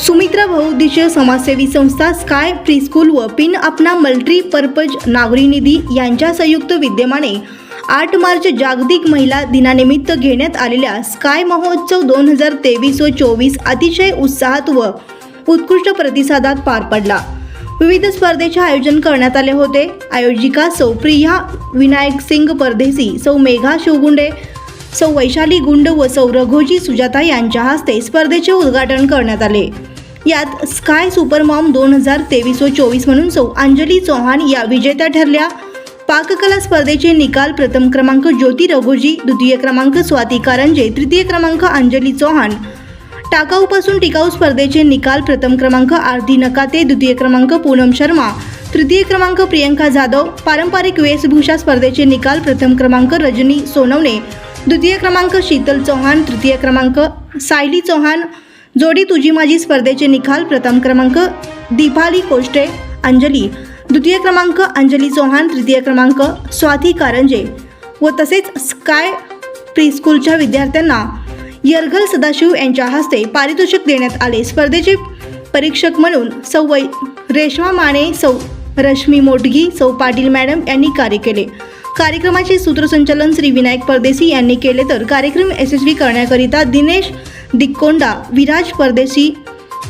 सुमित्रा बहुउद्देशीय समाजसेवी संस्था स्काय प्रीस्कूल व पिन अपना मल्टी पर्पज नागरी निधी यांच्या संयुक्त विद्यमाने आठ मार्च जागतिक महिला दिनानिमित्त घेण्यात आलेल्या स्काय महोत्सव दोन हजार तेवीस व चोवीस अतिशय उत्साहात व उत्कृष्ट प्रतिसादात पार पडला. विविध स्पर्धेचे आयोजन करण्यात आले होते. आयोजिका सौ प्रिया विनायक सिंग परदेसी सौ मेघा शिवगुंडे सौ वैशाली गुंड व सौ रघोजी सुजाता यांच्या हस्ते स्पर्धेचे उद्घाटन करण्यात आले. यात स्काय सुपरमॉम दोन हजार तेवीस व चोवीस म्हणून सौ अंजली चौहान या विजेत्या ठरल्या. पाककला स्पर्धेचे निकाल प्रथम क्रमांक ज्योती रघोजी द्वितीय क्रमांक स्वाती कारंजे तृतीय क्रमांक अंजली चौहान. टाकाऊपासून टिकाऊ स्पर्धेचे निकाल प्रथम क्रमांक आरती नकाते द्वितीय क्रमांक पूनम शर्मा तृतीय क्रमांक प्रियंका जाधव पारंपरिक वेशभूषा स्पर्धेचे निकाल प्रथम क्रमांक रजनी सोनवणे द्वितीय क्रमांक शीतल चौहान तृतीय क्रमांक सायली चौहान. जोडी तुझी माझी स्पर्धेचे निकाल. प्रथम क्रमांक दीपाली कोष्टे अंजली. द्वितीय क्रमांक अंजली चौहान तृतीय क्रमांक स्वाती कारंजे. व तसेच स्काय प्रीस्कूलच्या विद्यार्थ्यांना यरघल सदाशिव यांच्या हस्ते पारितोषिक देण्यात आले. स्पर्धेचे परीक्षक म्हणून सौ वै रेश्मा माने सौ रश्मी मोटगी सौ पाटील मॅडम यांनी कार्य केले. कार्यक्रमाचे सूत्रसंचालन श्री विनायक परदेसी यांनी केले तर कार्यक्रम यशस्वी करण्याकरिता दिनेश दिक्कोंडा विराज परदेसी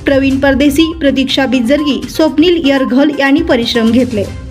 प्रवीण परदेसी प्रतीक्षा बिजर्गी स्वप्नील यरघल यांनी परिश्रम घेतले.